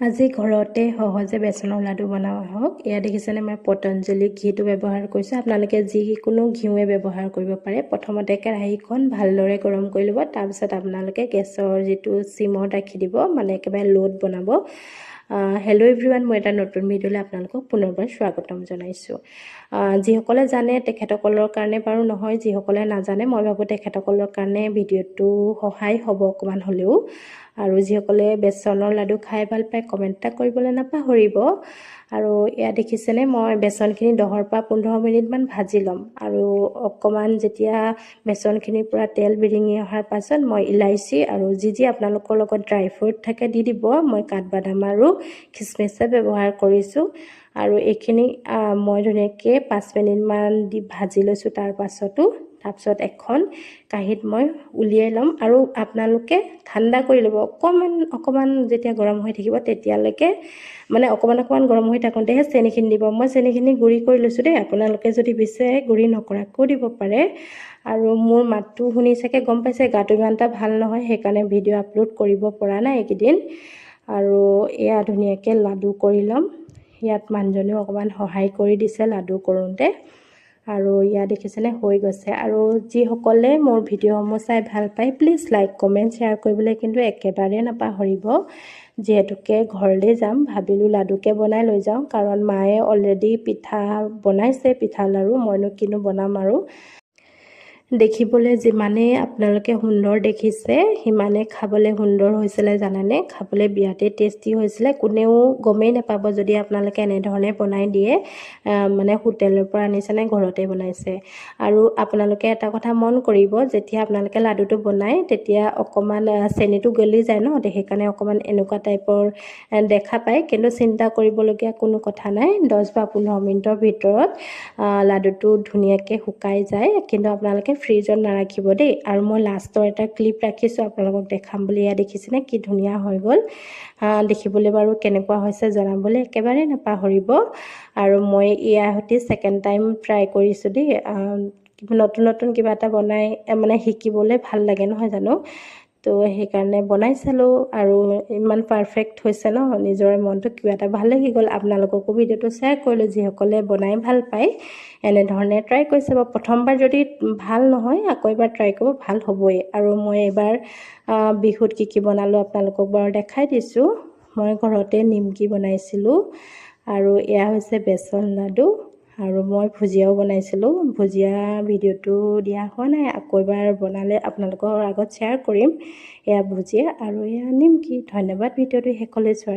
আজি ঘৰতে সহজে বেচনৰ লাডু বনাওঁ। আহক এয়া দেখিছেনে মই পতঞ্জলি ঘিটো ব্যৱহাৰ কৰিছোঁ। আপোনালোকে যিকোনো ঘিউৱে ব্যৱহাৰ কৰিব পাৰে। প্ৰথমতে কেৰাহীখন ভালদৰে গৰম কৰি ল'ব। তাৰপিছত আপোনালোকে গেছৰ যিটো চিমত ৰাখি দিব মানে একেবাৰে ল'ত বনাব। হেল্ল' এভৰিৱান মই এটা নতুন ভিডিঅ'লৈ আপোনালোকক পুনৰবাৰ স্বাগতম জনাইছোঁ। যিসকলে জানে তেখেতসকলৰ কাৰণে বাৰু নহয় যিসকলে নাজানে মই ভাবোঁ তেখেতসকলৰ কাৰণে ভিডিঅ'টো সহায় হ'ব অকণমান হ'লেও। আৰু যিসকলে বেচনৰ লাডু খাই ভাল পায় কমেণ্ট এটা কৰিবলৈ নাপাহৰিব। আৰু এয়া দেখিছেনে মই বেচনখিনি দহৰ পৰা পোন্ধৰ মিনিটমান ভাজি ল'ম। আৰু অকণমান যেতিয়া বেচনখিনিৰ পৰা তেল বিৰিঙি অহাৰ পাছত মই ইলাইচি আৰু যি যি আপোনালোকৰ লগত ড্ৰাই ফ্ৰুট থাকে দি দিব মই কাঠবাদাম আৰু খিচমিচে ব্যৱহাৰ কৰিছোঁ। আৰু এইখিনি মই ধুনীয়াকৈ পাঁচ মিনিটমান দি ভাজি লৈছোঁ তাৰ পাছতো তাৰপিছত এখন কাঁহীত মই উলিয়াই ল'ম আৰু আপোনালোকে ঠাণ্ডা কৰি ল'ব। অকণমান অকণমান যেতিয়া গৰম হৈ থাকিব তেতিয়ালৈকে মানে অকণমান অকণমান গৰম হৈ থাকোঁতেহে চেনিখিনি দিব। মই চেনিখিনি গুড়ি কৰি লৈছোঁ দেই আপোনালোকে যদি বিচাৰে গুড়ি নকৰাকৈও দিব পাৰে। আৰু মোৰ মাতটো শুনি চাগে গম পাইছে গাটো ইমান এটা ভাল নহয় সেইকাৰণে ভিডিঅ' আপলোড কৰিব পৰা নাই এইকেইদিন। আৰু এয়া ধুনীয়াকৈ লাডু কৰি ল'ম। ইয়াত মানুহজনেও অকণমান সহায় কৰি দিছে লাডু কৰোঁতে। আৰু ইয়াত দেখিছেনে? হৈ গৈছে। আৰু যিসকলে মোৰ ভিডিঅ'সমূহ চাই ভাল পায় প্লিজ লাইক কমেণ্ট শ্বেয়াৰ কৰিবলৈ কিন্তু একেবাৰে নাপাহৰিব। যিহেতুকে ঘৰলৈ যাম ভাবিলোঁ লাডুকে বনাই লৈ যাওঁ। কাৰণ মায়ে অলৰেডি পিঠা বনাইছে পিঠা লাড়ু মইনো কিনো বনাম আৰু। দেখিবলৈ যিমানেই আপোনালোকে সুন্দৰ দেখিছে সিমানেই খাবলৈ সুন্দৰ হৈছিলে জানেনে? খাবলৈ বিৰাটেই টেষ্টি হৈছিলে। কোনেও গমেই নাপাব যদি আপোনালোকে এনেধৰণে বনাই দিয়ে মানে হোটেলৰ পৰা আনিছেনে ঘৰতে বনাইছে। আৰু আপোনালোকে এটা কথা মন কৰিব যেতিয়া আপোনালোকে লাডুটো বনায় তেতিয়া অকণমান চেনিটো গলি যায় ন? সেইকাৰণে অকণমান এনেকুৱা টাইপৰ দেখা পায়। কিন্তু চিন্তা কৰিবলগীয়া কোনো কথা নাই। দহ বা পোন্ধৰ মিনিটৰ ভিতৰত লাডুটো ধুনীয়াকৈ শুকাই যায়। কিন্তু আপোনালোকে ফ্ৰিজত নাৰাখিব দেই। আৰু মই লাষ্টৰ এটা ক্লিপ ৰাখিছোঁ আপোনালোকক দেখাম বুলি। এয়া দেখিছেনে? কি ধুনীয়া হৈ গ'ল। দেখিবলৈ বাৰু কেনেকুৱা হৈছে জনাবলৈ একেবাৰে নাপাহৰিব। আৰু মই ইয়াৰ সৈতে ছেকেণ্ড টাইম ট্ৰাই কৰিছোঁ দেই। নতুন নতুন কিবা এটা বনাই মানে শিকিবলৈ ভাল লাগে নহয় জানো? তো সেইকাৰণে বনাই চালোঁ আৰু ইমান পাৰফেক্ট হৈছে ন নিজৰে মনটো কিবা এটা ভাল লাগি গ'ল। আপোনালোককো ভিডিঅ'টো শ্বেয়াৰ কৰিলোঁ যিসকলে বনাই ভাল পায় এনেধৰণে ট্ৰাই কৰি চাব প্ৰথমবাৰ যদি ভাল নহয় আকৌ এবাৰ ট্ৰাই কৰিব ভাল হ'বই। আৰু মই এইবাৰ বিহুত কি কি বনালোঁ আপোনালোকক বাৰু দেখাই দিছোঁ। মই ঘৰতে নিমকি বনাইছিলোঁ। আৰু এয়া হৈছে বেচন লাডু। আৰু মই ভুজিয়াও বনাইছিলোঁ। ভুজিয়া ভিডিঅ'টো দিয়া হোৱা নাই। আকৌ এবাৰ বনালে আপোনালোকৰ আগত শ্বেয়াৰ কৰিম। এয়া ভুজিয়া আৰু এয়া নিমকি। ধন্যবাদ ভিডিঅ'টো শেষলৈ চোৱাৰ